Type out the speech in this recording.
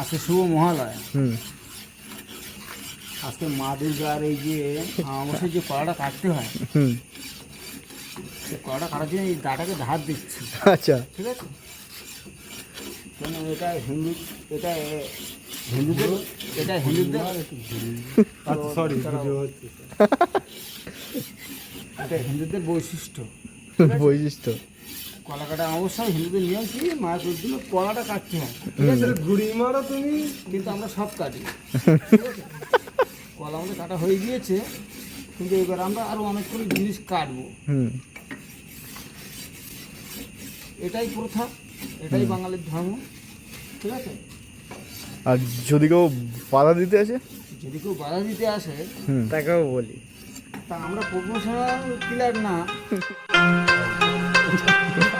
আজকে শুভ মহালয়া। হুম। আজকে মা দুর্গার এই যে অবশ্যই যে কড়াটা কাটতে হয় হুম। সে কড়াটা কাটার জন্য এই দাটাকে ধার দিচ্ছি। আচ্ছা। ঠিক আছে? কেন এটা হিন্দু এটা হিন্দুদের এটা হিন্দুদের? সরি এটা হিন্দুদের বৈশিষ্ট্য। বৈশিষ্ট্য। কলা কাটা অবশ্যই হিন্দুদের নিয়ম কি মায়ের জন্য কলাটা কাটতে হয় ঠিক আছে ঘুড়ি মারো তুমি। কিন্তু আমরা সব কাটি। কলা আমাদের কাটা হয়ে গিয়েছে কিন্তু এবার আমরা আরও অনেকগুলো জিনিস কাটবো। হুম। এটাই প্রথা এটাই বাঙালির ধর্ম ঠিক আছে? আর যদি কেউ বাধা দিতে আসে? যদি কেউ বাধা দিতে আসে তাকেও বলি। তা আমরা প্রফেশনাল কিলার না।